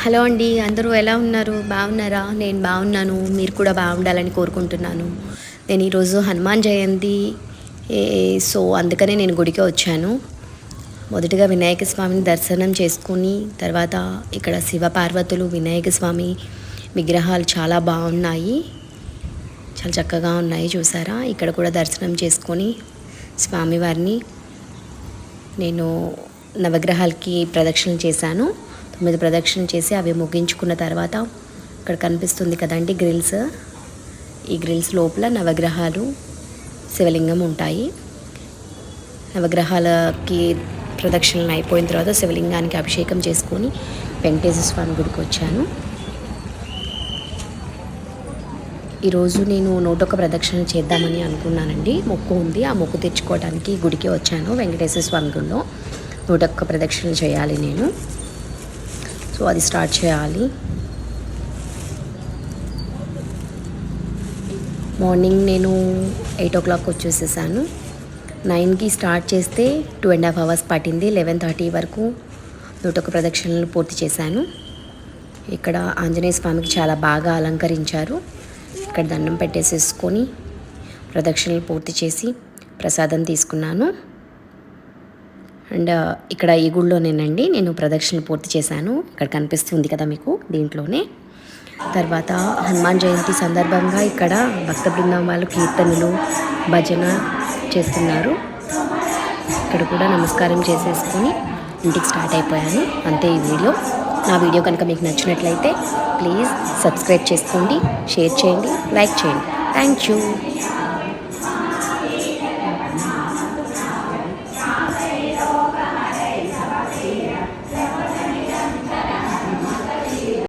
Hello అండి అందరూ ఎలా ఉన్నారు? బాగున్నారా? నేను బాగున్నాను. మీరు కూడా బాగుండాలని కోరుకుంటున్నాను. నేను ఈరోజు హనుమాన్ జయంతి. ఏ- సో అందుకనే నేను గుడికి వచ్చాను. మొదటగా వినాయక స్వామిని దర్శనం చేసుకుని తర్వాత ఇక్కడ శివపార్వతులు వినాయక స్వామి విగ్రహాలు చాలా బాగున్నాయి. చాలా చక్కగా ఉన్నాయి చూసారా? ఇక్కడ కూడా దర్శనం చేసుకొని స్వామివారిని నేను నవగ్రహాలకి ప్రదక్షిణలు చేశాను. తొమ్మిది ప్రదక్షిణ చేసి అవి ముగించుకున్న తర్వాత ఇక్కడ కనిపిస్తుంది కదండి గ్రిల్స్ ఈ గ్రిల్స్ లోపల నవగ్రహాలు శివలింగం ఉంటాయి. నవగ్రహాలకి ప్రదక్షిణలు అయిపోయిన తర్వాత శివలింగానికి అభిషేకం చేసుకొని వెంకటేశ్వర స్వామి గుడికి వచ్చాను. ఈరోజు నేను నూటొక్క ప్రదక్షిణ చేద్దామని అనుకున్నానండి. మొక్కు ఉంది. ఆ మొక్కు తెచ్చుకోవడానికి గుడికి వచ్చాను. వెంకటేశ్వర స్వామి గుడిలో నూటొక్క ప్రదక్షిణలు చేయాలి నేను. సో అది స్టార్ట్ చేయాలి. మార్నింగ్ నేను ఎయిట్ ఓ క్లాక్ వచ్చేసేసాను. నైన్కి స్టార్ట్ చేస్తే టూ అండ్ హాఫ్ అవర్స్ పట్టింది. లెవెన్ థర్టీ వరకు నూటొక ప్రదక్షిణలు పూర్తి చేశాను. ఇక్కడ ఆంజనేయ స్వామికి చాలా బాగా అలంకరించారు. ఇక్కడ దండం పెట్టేసేసుకొని ప్రదక్షిణలు పూర్తి చేసి ప్రసాదం తీసుకున్నాను. అండ్ uh, ఇక్కడ ఈ గుళ్ళోనేనండి. నేను ప్రదక్షిణలు పూర్తి చేశాను. ఇక్కడ కనిపిస్తుంది కదా మీకు దీంట్లోనే. తర్వాత హనుమాన్ జయంతి సందర్భంగా ఇక్కడ భక్త బృందం వాళ్ళు కీర్తనలు భజన చేస్తున్నారు. ఇక్కడ కూడా నమస్కారం చేసేసుకొని ఇంటికి స్టార్ట్ అయిపోయాను. అంతే ఈ వీడియో. నా వీడియో కనుక మీకు నచ్చినట్లయితే ప్లీజ్ సబ్స్క్రైబ్ చేసుకోండి షేర్ చేయండి లైక్ చేయండి. Thank you.